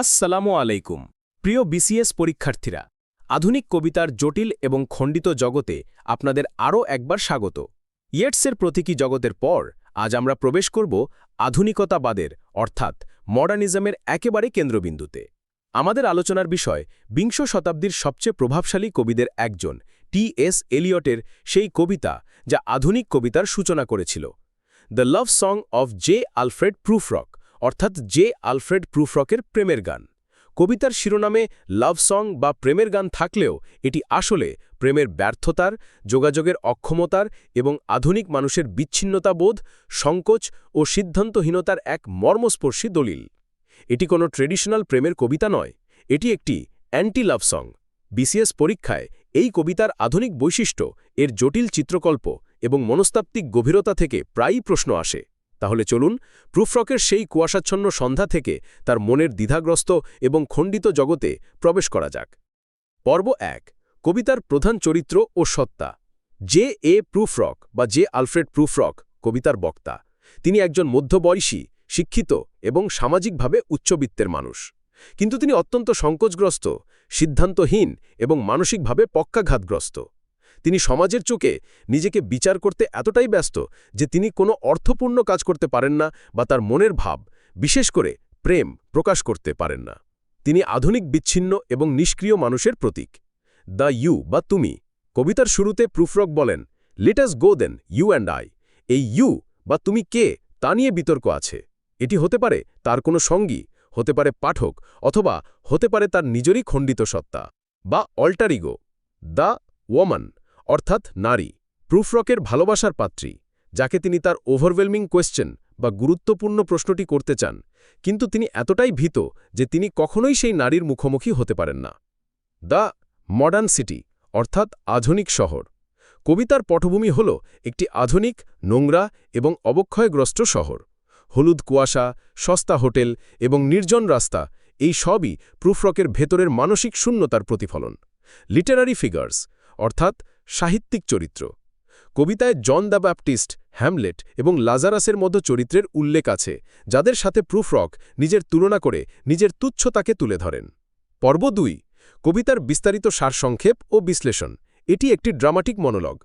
আসসালামু আলাইকুম, প্রিয় বিসিএস পরীক্ষার্থীরা। আধুনিক কবিতার জটিল এবং খণ্ডিত জগতে আপনাদের আরও একবার স্বাগত। ইয়েটসের প্রতীকী জগতের পর আজ আমরা প্রবেশ করব আধুনিকতাবাদের, অর্থাৎ মডার্নিজমের একেবারে কেন্দ্রবিন্দুতে। আমাদের আলোচনার বিষয় বিংশ শতাব্দীর সবচেয়ে প্রভাবশালী কবিদের একজন, টি এস এলিয়টের সেই কবিতা যা আধুনিক কবিতার সূচনা করেছিল। The love song of J Alfred Prufrock. অর্থাৎ জে আলফ্রেড প্রুফরকের প্রেমের গান। কবিতার শিরোনামে লাভ সং বা প্রেমের গান থাকলেও এটি আসলে প্রেমের ব্যর্থতার, যোগাযোগের অক্ষমতার এবং আধুনিক মানুষের বিচ্ছিন্নতাবোধ, সংকোচ ও সিদ্ধান্তহীনতার এক মর্মস্পর্শী দলিল। এটি কোনো ট্রেডিশনাল প্রেমের কবিতা নয়, এটি একটি অ্যান্টি লাভ সং বিসিএস পরীক্ষায় এই কবিতার আধুনিক বৈশিষ্ট্য, এর জটিল চিত্রকল্প এবং মনস্তাত্ত্বিক গভীরতা থেকে প্রায়ই প্রশ্ন আসে। তাহলে চলুন প্রুফরকের সেই কুয়াশাচ্ছন্ন সন্ধ্যা থেকে তার মনের দ্বিধাগ্রস্ত এবং খণ্ডিত জগতে প্রবেশ করা যাক। পর্ব এক, কবিতার প্রধান চরিত্র ও সত্তা। জে এ প্রুফরক বা জে আলফ্রেড প্রুফরক, কবিতার বক্তা। তিনি একজন মধ্যবয়সী, শিক্ষিত এবং সামাজিকভাবে উচ্চবিত্তের মানুষ। কিন্তু তিনি অত্যন্ত সংকোচগ্রস্ত, সিদ্ধান্তহীন এবং মানসিকভাবে পক্ষাঘাতগ্রস্ত। তিনি সমাজের চোখে নিজেকে বিচার করতে এতটাই ব্যস্ত যে তিনি কোনো অর্থপূর্ণ কাজ করতে পারেন না বা তার মনের ভাব, বিশেষ করে প্রেম, প্রকাশ করতে পারেন না। তিনি আধুনিক, বিচ্ছিন্ন এবং নিষ্ক্রিয় মানুষের প্রতীক। দ্য ইউ বা তুমি কবিতার শুরুতে প্রুফরক বলেন let's go then, you and I. এই ইউ বা তুমি কে তা নিয়ে বিতর্ক আছে। এটি হতে পারে তার কোনো সঙ্গী, হতে পারে পাঠক অথবা হতে পারে তার নিজেরই খণ্ডিত সত্তা বা অল্টারিগো দ্য ওয়ামান অর্থাৎ নারী প্রুফরকের ভালোবাসার পাত্রী, যাকে তিনি তার ওভারওয়েলমিং কোয়েশ্চেন বা গুরুত্বপূর্ণ প্রশ্নটি করতে চান, কিন্তু তিনি এতটাই ভীত যে তিনি কখনোই সেই নারীর মুখোমুখি হতে পারেন না। দ্য মডার্ন সিটি, অর্থাৎ আধুনিক শহর, কবিতার পটভূমি হল একটি আধুনিক, নোংরা এবং অবক্ষয়গ্রস্ত শহর। হলুদ কুয়াশা, সস্তা হোটেল এবং নির্জন রাস্তা, এই সবই প্রুফরকের ভেতরের মানসিক শূন্যতার প্রতিফলন। লিটারারি ফিগার্স, অর্থাৎ সাহিত্যিক চরিত্র। কবিতায় জন দ্য ব্যাপটিস্ট, হ্যামলেট এবং লাজারাসের মতো চরিত্রের উল্লেখ আছে, যাদের সাথে প্রুফরক নিজের তুলনা করে নিজের তুচ্ছতাকে তুলে ধরেন। পর্ব দুই, কবিতার বিস্তারিত সারসংক্ষেপ ও বিশ্লেষণ। এটি একটি ড্রামাটিক মনোলগ।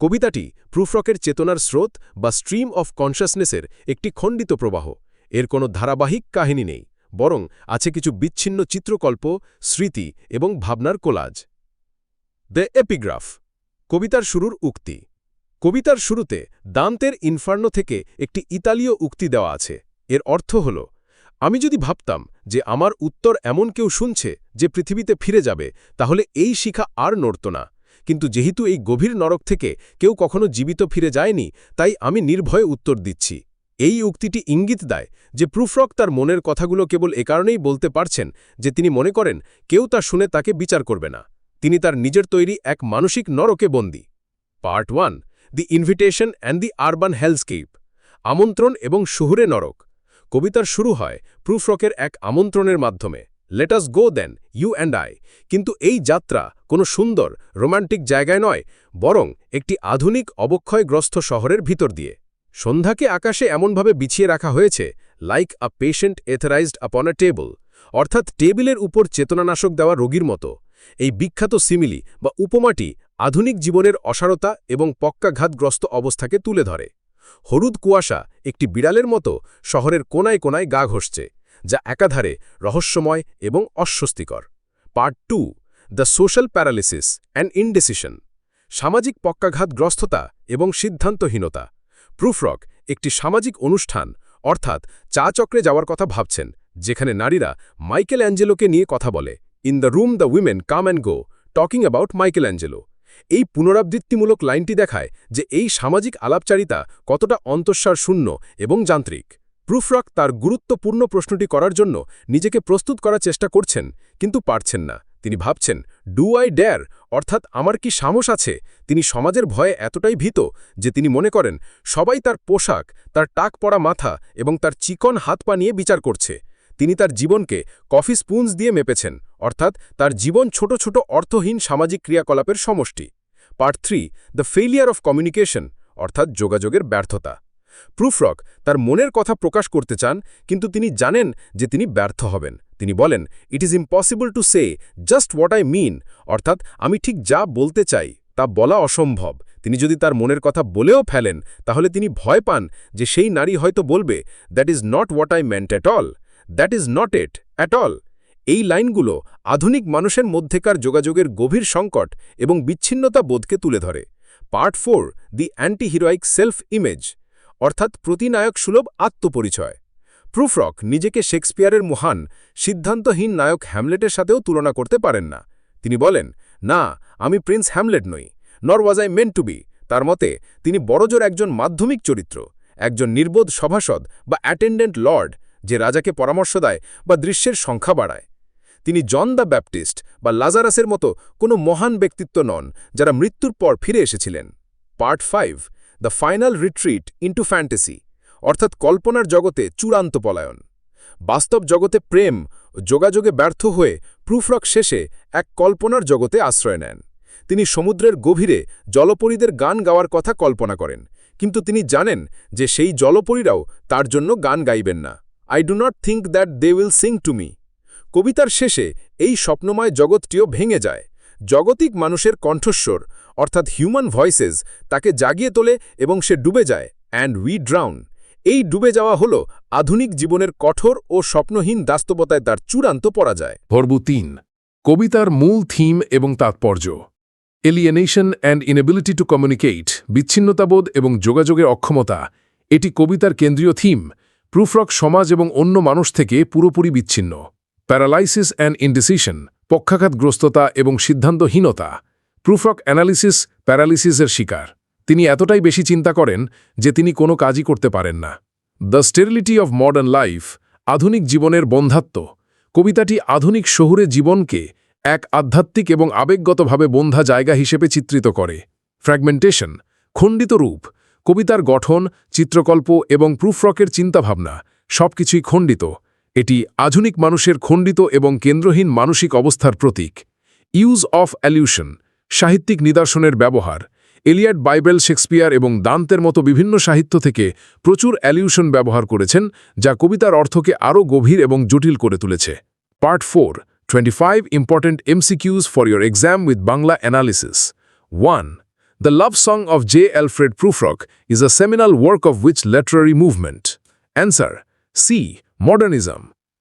কবিতাটি প্রুফরকের চেতনার স্রোত বা স্ট্রিম অফ কনশাসনেসের একটি খণ্ডিত প্রবাহ। এর কোনো ধারাবাহিক কাহিনী নেই, বরং আছে কিছু বিচ্ছিন্ন চিত্রকল্প, স্মৃতি এবং ভাবনার কোলাজ। দ্য এপিগ্রাফ কবিতার শুরুর উক্তি। কবিতার শুরুতে দান্তের ইনফার্নো থেকে একটি ইতালীয় উক্তি দেওয়া আছে। এর অর্থ হল, আমি যদি ভাবতাম যে আমার উত্তর এমন কেউ শুনছে যে পৃথিবীতে ফিরে যাবে, তাহলে এই শিখা আর নড়ত না। কিন্তু যেহেতু এই গভীর নরক থেকে কেউ কখনো জীবিত ফিরে যায়নি, তাই আমি নির্ভয়ে উত্তর দিচ্ছি। এই উক্তিটি ইঙ্গিত দেয় যে প্রুফরক তার মনের কথাগুলো কেবল এ কারণেই বলতে পারছেন যে তিনি মনে করেন কেউ তা শুনে তাকে বিচার করবে না। তিনি তার নিজের তৈরি এক মানসিক নরকে বন্দী। Part one, the invitation and the urban hellscape, আমন্ত্রণ এবং শহুরে নরক। কবিতার শুরু হয় প্রুফরকের এক আমন্ত্রণের মাধ্যমে। Let's go then, you and I. কিন্তু এই যাত্রা কোনো সুন্দর, রোমান্টিক জায়গায় নয়, বরং একটি আধুনিক অবক্ষয়গ্রস্ত শহরের ভিতর দিয়ে। সন্ধ্যাকে আকাশে এমনভাবে বিছিয়ে রাখা হয়েছে লাইক আ পেশেন্ট এথরাইজড আপন আ টেবল অর্থাৎ টেবিলের উপর চেতনানাশক দেওয়া রোগীর মতো। এই বিখ্যাত সিমিলি বা উপমাটি আধুনিক জীবনের অসারতা এবং পক্কাঘাতগ্রস্ত অবস্থাকে তুলে ধরে। হলুদ কুয়াশা একটি বিড়ালের মতো শহরের কোনায় কোনায় গা ঘষছে, যা একাধারে রহস্যময় এবং অস্বস্তিকর। Part two, the social paralysis and indecision. সামাজিক পক্কাঘাতগ্রস্ততা এবং সিদ্ধান্তহীনতা। প্রুফরক একটি সামাজিক অনুষ্ঠান, অর্থাৎ চা চক্রে যাওয়ার কথা ভাবছেন, যেখানে নারীরা মাইকেল অ্যাঞ্জেলোকে নিয়ে কথা বলে। In the room the women come and go talking about Michelangelo এই পুনরাবৃত্তিমূলক লাইনটি দেখায় যে এই সামাজিক আলাপচারিতা কতটা অন্তঃসার শূন্য এবং যান্ত্রিক। প্রুফরক তার গুরুত্বপূর্ণ প্রশ্নটি করার জন্য নিজেকে প্রস্তুত করার চেষ্টা করছেন, কিন্তু পারছেন না। তিনি ভাবছেন ডু আই ড্যার অর্থাৎ আমার কি সাহস আছে? তিনি সমাজের ভয়ে এতটাই ভীত যে তিনি মনে করেন, সবাই তার পোশাক, তার টাক পড়া মাথা এবং তার চিকন হাত পা নিয়ে বিচার করছে। তিনি তার জীবনকে কফি স্পুনস দিয়ে মেপেছেন, অর্থাৎ তার জীবন ছোট ছোট অর্থহীন সামাজিক ক্রিয়াকলাপের সমষ্টি। Part three, the failure of communication, অর্থাৎ যোগাযোগের ব্যর্থতা। প্রুফরক তার মনের কথা প্রকাশ করতে চান, কিন্তু তিনি জানেন যে তিনি ব্যর্থ হবেন। তিনি বলেন it is impossible to say just what I mean অর্থাৎ আমি ঠিক যা বলতে চাই, তা বলা অসম্ভব। তিনি যদি তার মনের কথা বলেও ফেলেন, তাহলে তিনি ভয় পান যে সেই নারী হয়তো বলবে that is not what I meant at all that is not it at all এই লাইনগুলো আধুনিক মানুষের মধ্যেকার যোগাযোগের গভীর সংকট এবং বিচ্ছিন্নতা বোধকে তুলে ধরে। Part four, the anti heroic self image, অর্থাৎ প্রতিনায়ক সুলভ আত্মপরিচয়। প্রুফরক নিজেকে শেক্সপিয়ারের মহান, সিদ্ধান্তহীন নায়ক হ্যামলেটের সাথেও তুলনা করতে পারেন না। তিনি বলেন, না, আমি প্রিন্স হ্যামলেট নই, nor was I meant to be. তার মতে, তিনি বড়জোর একজন মাধ্যমিক চরিত্র, একজন নির্বোধ সভাসদ বা অ্যাটেন্ডেন্ট লর্ড যে রাজাকে পরামর্শ দেয় বা দৃশ্যের সংখ্যা বাড়ায়। তিনি জন দ্য ব্যাপটিস্ট বা লাজারাসের মতো কোনো মহান ব্যক্তিত্ব নন যারা মৃত্যুর পর ফিরে এসেছিলেন। Part five, the final retreat into fantasy, অর্থাৎ কল্পনার জগতে চূড়ান্ত পলায়ন। বাস্তব জগতে প্রেম যোগাযোগে ব্যর্থ হয়ে প্রুফরক শেষে এক কল্পনার জগতে আশ্রয় নেন। তিনি সমুদ্রের গভীরে জলপরীদের গান গাওয়ার কথা কল্পনা করেন, কিন্তু তিনি জানেন যে সেই জলপরীরাও তার জন্য গান গাইবেন না। I do not think that they will sing to me কবিতার শেষে এই স্বপ্নময় জগৎটিও ভেঙে যায়। জগতিক মানুষের কণ্ঠস্বর, অর্থাৎ হিউম্যান ভয়েসেস তাকে জাগিয়ে তোলে এবং সে ডুবে যায় অ্যান্ড উই ড্রাউন এই ডুবে যাওয়া হল আধুনিক জীবনের কঠোর ও স্বপ্নহীন বাস্তবতায় তার চূড়ান্ত পরাজয়। পর্ব তিন। কবিতার মূল থিম এবং তাৎপর্য। Alienation and inability to communicate বিচ্ছিন্নতাবোধ এবং যোগাযোগের অক্ষমতা, এটি কবিতার কেন্দ্রীয় থিম। প্রুফরক সমাজ এবং অন্য মানুষ থেকে পুরোপুরি বিচ্ছিন্ন। প্যারালাইসিস অ্যান্ড ইনডিসিশন, পক্ষাঘাতগ্রস্ততা এবং সিদ্ধান্তহীনতা, প্রুফরক অ্যানালিসিস প্যারালিসিসের শিকার। তিনি এতটাই বেশি চিন্তা করেন যে তিনি কোনো কাজই করতে পারেন না। The sterility of modern life, আধুনিক জীবনের বন্ধাত্ম, কবিতাটি আধুনিক শহুরে জীবনকে এক আধ্যাত্মিক এবং আবেগগতভাবে বন্ধা জায়গা হিসেবে চিত্রিত করে। ফ্র্যাগমেন্টেশন, খণ্ডিত রূপ কবিতার গঠন, চিত্রকল্প এবং প্রুফরকের চিন্তাভাবনা সবকিছুই খণ্ডিত। এটি আধুনিক মানুষের খণ্ডিত এবং কেন্দ্রহীন মানসিক অবস্থার প্রতীক। ইউজ অফ অ্যালিউশন সাহিত্যিক নিদর্শনের ব্যবহার এলিয়াড বাইবেল, শেক্সপিয়ার এবং দান্তের মতো বিভিন্ন সাহিত্য থেকে প্রচুর অ্যালিউশন ব্যবহার করেছেন, যা কবিতার অর্থকে আরও গভীর এবং জটিল করে তুলেছে। Part four twenty five important MCQs for your exam with Bangla analysis one The Love Song of J. Alfred Prufrock is a seminal work of which literary movement? Answer, C. Modernism.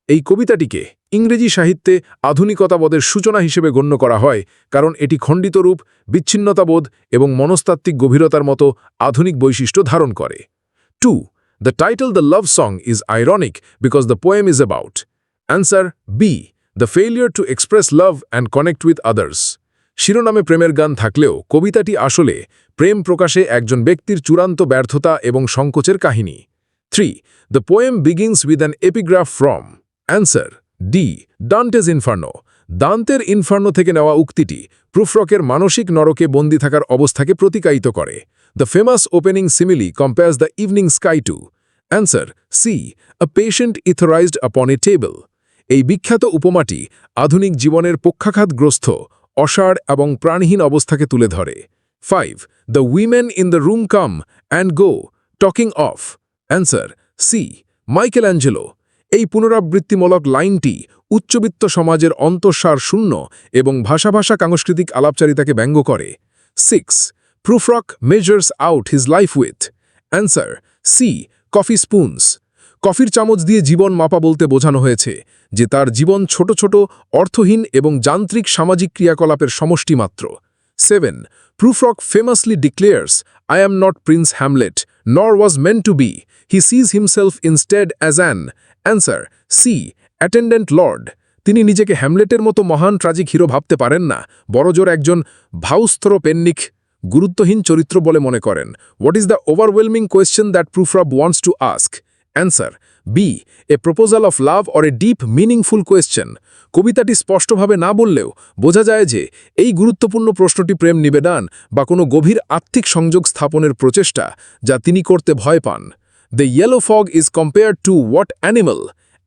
এই কবিতাটিকে ইংরেজি সাহিত্যে আধুনিকতাবোধের সূচনা হিসেবে গণ্য করা হয়, কারণ এটি খণ্ডিত রূপ, বিচ্ছিন্নতাবোধ এবং মনস্তাত্ত্বিক গভীরতার মতো আধুনিক বৈশিষ্ট্য ধারণ করে two, the title the love song is ironic because the poem is about answer B the failure to express love and connect with others শিরোনামে প্রেমের গান থাকলেও কবিতাটি আসলে প্রেম প্রকাশে একজন ব্যক্তির চূড়ান্ত ব্যর্থতা এবং সংকোচের কাহিনী। Three, the poem begins with an epigraph from. Answer, D, Dante's Inferno. দান্তের Inferno থেকে নেওয়া উক্তিটি প্রুফরকের মানসিক নরকে বন্দী থাকার অবস্থাকে প্রতিকায়িত করে। The famous opening simile compares the evening sky to. Answer, C, a patient etherized upon a table. এই বিখ্যাত উপমাটি আধুনিক জীবনের পক্ষাঘাতগ্রস্ত অসাড় এবং প্রাণহীন অবস্থাকে তুলে ধরে। Five the women in the room come and go talking of answer C Michelangelo এই পুনরাবৃত্তিমূলক লাইনটি উচ্চবিত্ত সমাজের অন্তঃসার শূন্য এবং ভাষা ভাষা সাংস্কৃতিক আলাপচারিতাকে ব্যঙ্গ করে। Six Prufrock measures out his life with answer C coffee spoons কফির চামচ দিয়ে জীবন মাপা বলতে বোঝানো হয়েছে যে তার জীবন ছোট ছোট, অর্থহীন এবং যান্ত্রিক সামাজিক ক্রিয়াকলাপের সমষ্টি মাত্র। Seven Prufrock famously declares I am not Prince Hamlet nor was meant to be he sees himself instead as an answer C attendant lord তিনি নিজেকে হ্যামলেটের মতো মহান ট্রাজিক হিরো ভাবতে পারেন না। বড়জোর একজন ভাউস্থর পেন্নিক গুরুত্বহীন চরিত্র বলে মনে করেন। What is the overwhelming question that Prufrock wants to ask answer B a proposal of love or a deep meaningful question কবিতাটি স্পষ্টভাবে না বললেও বোঝা যায় যে এই গুরুত্বপূর্ণ প্রশ্নটি প্রেম নিবেদন বা কোনো গভীর আর্থিক সংযোগ স্থাপনের প্রচেষ্টা যা তিনি করতে ভয় পান। The yellow fog is compare to what animal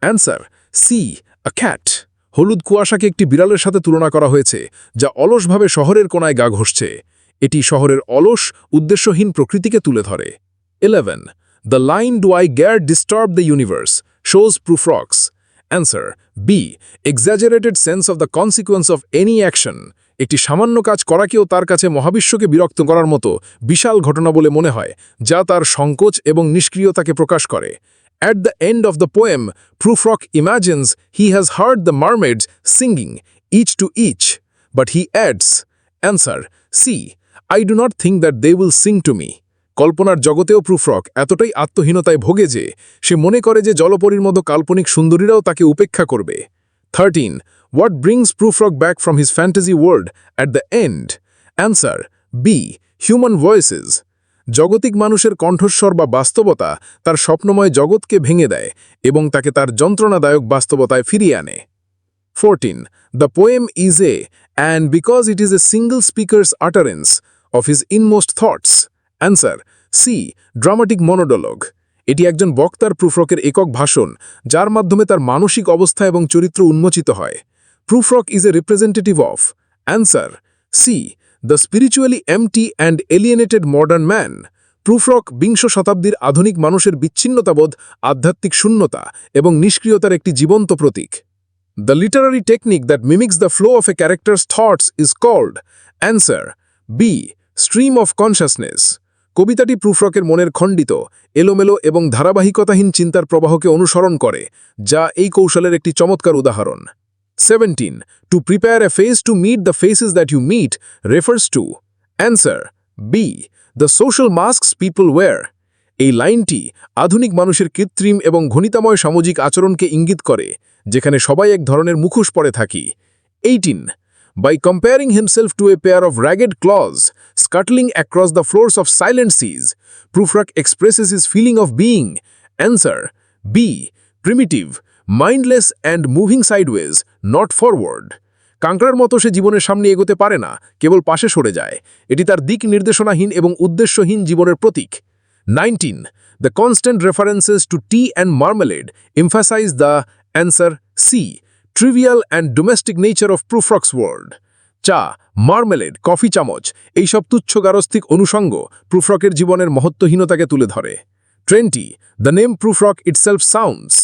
answer C a cat হলুদ কুয়াশাকে একটি বিড়ালের সাথে তুলনা করা হয়েছে, যা অলসভাবে শহরের কোনায় গা ঘষছে। এটি শহরের অলস, উদ্দেশ্যহীন প্রকৃতিকে তুলে ধরে। Eleven The line Do I Dare Disturb the Universe shows Prufrock's answer be exaggerated sense of the consequence of any action একটি সামান্য কাজ করাকেও তার কাছে মহাবিশ্বকে বিরক্ত করার মতো বিশাল ঘটনা বলে মনে হয় যা তার সংকোচ এবং নিষ্ক্রিয়তাকে প্রকাশ করে At the end of the poem, Prufrock imagines he has heard the mermaids singing, each to each, but he adds, Answer, See, I do not think that they will sing to me. কল্পনার জগতেও প্রুফরক এতটাই আত্মহীনতায় ভোগে যে সে মনে করে যে জলপরীর মতো কাল্পনিক সুন্দরীরাও তাকে উপেক্ষা করবে thirteen what brings Prufrock back from his fantasy world at the end answer B human voices জগতিক মানুষের কণ্ঠস্বর বা বাস্তবতা তার স্বপ্নময় জগৎকে ভেঙে দেয় এবং তাকে তার যন্ত্রণাদায়ক বাস্তবতায় ফিরিয়ে আনে 14. The poem is a, and because it is a single speaker's utterance of his inmost thoughts. Answer C dramatic monologue. এটি একজন বক্তার প্রুফরকের একক ভাষণ, যার মাধ্যমে তার মানসিক অবস্থা এবং চরিত্র উন্মোচিত হয় Prufrock is a representative of answer C the spiritually empty and alienated modern man Prufrock বিংশ শতাব্দীর আধুনিক মানুষের বিচ্ছিন্নতাবোধ, আধ্যাত্মিক শূন্যতা এবং নিষ্ক্রিয়তার একটি জীবন্ত প্রতীক the literary technique that mimics the flow of a character's thoughts is called, Answer B stream of Consciousness. কবিতাটি প্রুফরকের মনের খণ্ডিত, এলোমেলো এবং ধারাবাহিকতাহীন চিন্তার প্রবাহকে অনুসরণ করে, যা এই কৌশলের একটি চমৎকার উদাহরণ 17. To prepare a face to meet the faces that you meet refers to answer B the social masks people wear এই লাইনটি আধুনিক মানুষের কৃত্রিম এবং ঘনিতাময় সামাজিক আচরণকে ইঙ্গিত করে, যেখানে সবাই এক ধরনের মুখোশ পরে থাকি 18. By comparing himself to a pair of ragged claws scuttling across the floors of silent seas, Prufrock expresses his feeling of being. Answer B. Primitive, mindless and moving sideways, not forward. কাঁকড়ার মতো সে জীবনের সামনে এগোতে পারে না কেবল পাশে সরে যায় এটি তার দিক নির্দেশনাহীন এবং উদ্দেশ্যহীন জীবনের প্রতীক 19. The constant references to tea and marmalade emphasize the answer C. Trivial and domestic nature of Prufrock's world চা, মার্মেলেড, কফি চামচ, এইসব তুচ্ছ গারস্থিক অনুষঙ্গ প্রুফ্রকের জীবনের মহত্বহীনতাকে তুলে ধরে twenty the name Prufrock itself sounds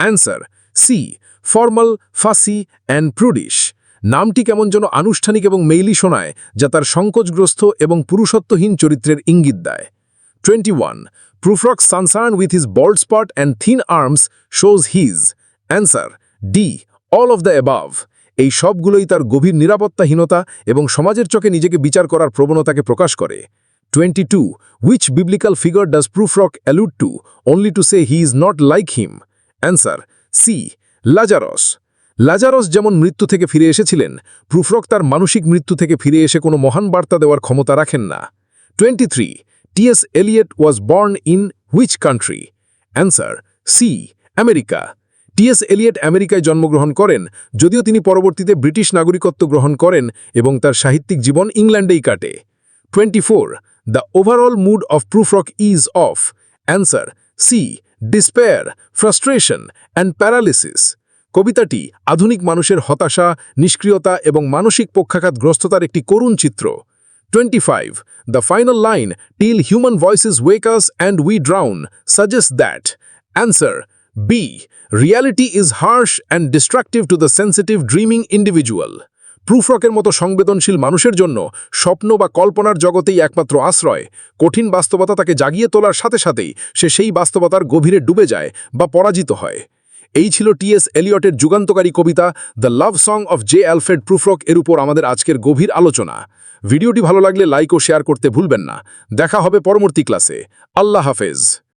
answer C formal fussy and prudish নামটি কেমন যেন আনুষ্ঠানিক এবং মেইলি শোনায়, যা তার সংকোচগ্রস্ত এবং পুরুষত্বহীন চরিত্রের ইঙ্গিত দেয় 21. Prufrock's concern with his bald spot and thin arms shows his Answer, D. All of the above এই সবগুলোই তার গভীর নিরাপত্তাহীনতা এবং সমাজের চোখে নিজেকে বিচার করার প্রবণতাকে প্রকাশ করে। Twenty two which biblical figure does Prufrock allude to only to say he is not like him answer C Lazarus Lazarus যেমন মৃত্যু থেকে ফিরে এসেছিলেন প্রুফরক তার মানসিক মৃত্যু থেকে ফিরে এসে কোনো মহান বার্তা দেওয়ার ক্ষমতা রাখেন না। Twenty three TS Eliot was born in which country answer C America TS Eliot আমেরিকায় জন্মগ্রহণ করেন যদিও তিনি পরবর্তীতে ব্রিটিশ নাগরিকত্ব গ্রহণ করেন এবং তার সাহিত্যিক জীবন ইংল্যান্ডেই কাটে twenty four the overall mood of Prufrock is of answer C despair frustration and paralysis কবিতাটি আধুনিক মানুষের হতাশা নিষ্ক্রিয়তা এবং মানসিক পক্ষাঘাতগ্রস্ততার একটি করুণ চিত্র 25. The final line, till human voices wake us and we drown, suggests that. Answer B. Reality is harsh and destructive to the sensitive, dreaming individual. প্রুফরকের মতো সংবেদনশীল মানুষের জন্য স্বপ্ন বা কল্পনার জগতেই একমাত্র আশ্রয়। কঠিন বাস্তবতা তাকে জাগিয়ে তোলার সাথে সাথেই সে সেই বাস্তবতার গভীরে ডুবে যায় বা পরাজিত হয়। এই ছিল টিএস এলিয়টের যুগান্তকারী কবিতা the love song of J Alfred Prufrock এর উপর আমাদের আজকের গভীর আলোচনা। ভিডিওটি ভালো লাগলে লাইক ও শেয়ার করতে ভুলবেন না। দেখা হবে পরবর্তী ক্লাসে। আল্লাহ হাফেজ।